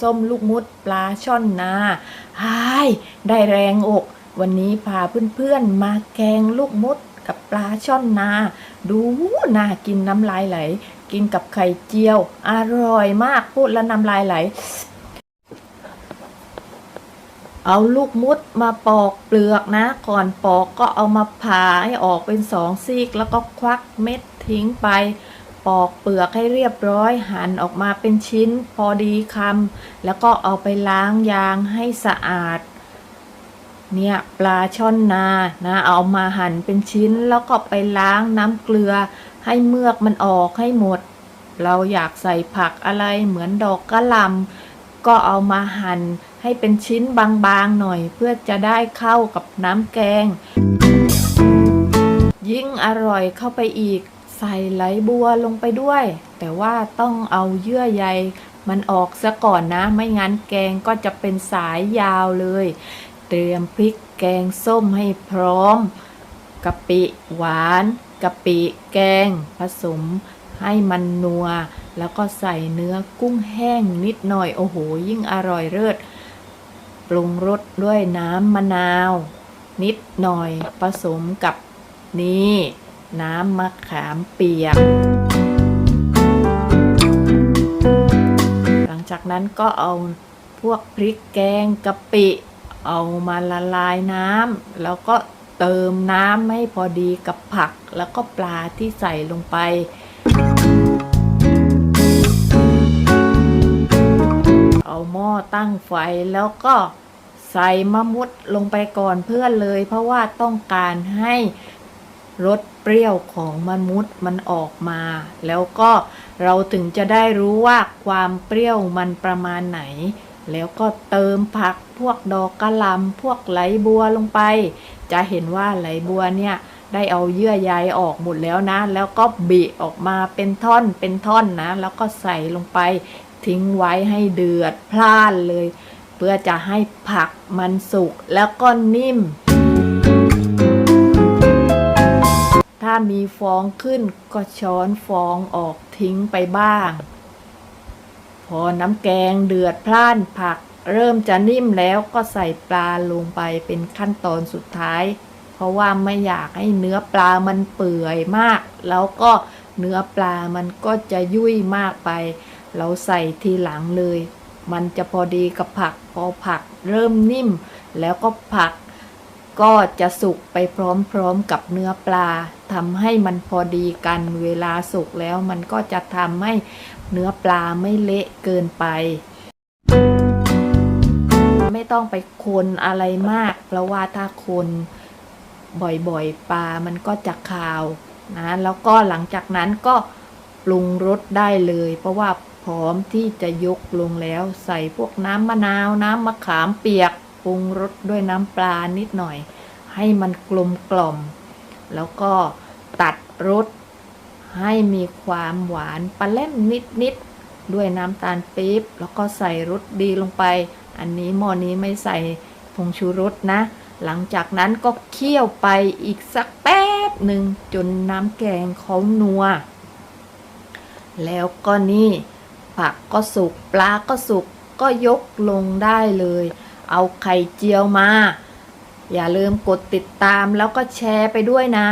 ส้มลูกมุดปลาช่อนนาฮายได้แรงอก วันนี้พาเพื่อนๆมาแกงลูกมุดกับปลาช่อนนา ดูน่ากินน้ำลายไหล กินกับไข่เจียว อร่อยมากพูดแล้วน้ำลายไหล เอาลูกมุดมาปอกเปลือกนะ ก่อนปอกก็เอามาผ่าให้ออกเป็นสองซีกแล้วก็ควักเม็ดทิ้งไป ปอกเปลือกให้เรียบร้อยหั่นออกมาเป็นชิ้นพอดีคำแล้วก็เอาไปล้างยางให้สะอาด เนี่ยปลาช่อนนานะเอามาหั่นเป็นชิ้นแล้วก็ไปล้างน้ำเกลือ ให้เมือกมันออกให้หมด เราอยากใส่ผักอะไรเหมือนดอกกระลำก็เอามาหั่นให้เป็นชิ้นบางๆหน่อย เพื่อจะได้เข้ากับน้ำแกง ยิ่งอร่อยเข้าไปอีก ใส่ไหลบัวลงไปด้วย แต่ว่าต้องเอาเยื่อใยมันออกซะก่อนนะ ไม่งั้นแกงก็จะเป็นสายยาวเลย เตรียมพริกแกงส้มให้พร้อมกะปิหวานกะปิแกง ผสมให้มันนัว แล้วก็ใส่เนื้อกุ้งแห้งนิดหน่อย โอ้โห ยิ่งอร่อยเลิศปรุงรสด้วยน้ำมะนาว นิดหน่อยผสมกับนี่ น้ำมะขามเปียก หลังจากนั้นก็เอาพวกพริกแกงกะปิ เอามาละลายน้ำแล้วก็เติมน้ำให้พอดีกับผัก แล้วก็ปลาที่ใส่ลงไปเอาหม้อตั้งไฟแล้วก็ใส่มะมุดลงไปก่อนเพื่อนเลย เพราะว่าต้องการให้ รสเปรี้ยวของมะมุดมันออกมา แล้วก็เราถึงจะได้รู้ว่าความเปรี้ยวมันประมาณไหน แล้วก็เติมผักพวกดอกกระหลำพวกไหลบัวลงไป จะเห็นว่าไหลบัวเนี่ยได้เอาเยื่อใยออกหมดแล้วนะ แล้วก็บิออกมาเป็นท่อนเป็นท่อนนะ แล้วก็ใส่ลงไปทิ้งไว้ให้เดือดพล่านเลย เพื่อจะให้ผักมันสุกแล้วก็นิ่ม มีฟองขึ้นก็ช้อนฟองออกทิ้งไปบ้าง พอน้ำแกงเดือดพล่านผัก เริ่มจะนิ่มแล้วก็ใส่ปลาลงไปเป็นขั้นตอนสุดท้าย เพราะว่าไม่อยากให้เนื้อปลามันเปื่อยมาก แล้วก็เนื้อปลามันก็จะยุ่ยมากไป เราใส่ทีหลังเลย มันจะพอดีกับผัก พอผักเริ่มนิ่ม แล้วก็ผัก ก็จะสุกไปพร้อมๆกับเนื้อปลาทำให้มันพอดีกันเวลาสุกแล้วมันก็จะทำให้เนื้อปลาไม่เละเกินไป ไม่ต้องไปคนอะไรมาก เพราะว่าถ้าคนบ่อยๆปลามันก็จะคาวนะแล้วก็หลังจากนั้นก็ปรุงรสได้เลย เพราะว่าพร้อมที่จะยกลงแล้วใส่พวกน้ำมะนาวน้ำมะขามเปียก ปรุงรสด้วยน้ำปลานิดหน่อย ให้มันกลมกล่อม แล้วก็ตัดรสให้มีความหวานปลาเล่มนิดๆด้วยน้ำตาลปี๊บแล้วก็ใส่รสดีลงไป อันนี้หม้อนี้ไม่ใส่ผงชูรสนะ หลังจากนั้นก็เคี่ยวไปอีกสักแป๊บหนึ่งจนน้ำแกงเขานัว แล้วก็นี่ผักก็สุกปลาก็สุกก็ยกลงได้เลย เอาไข่เจียวมา อย่าลืมกดติดตามแล้วก็แชร์ไปด้วยนะ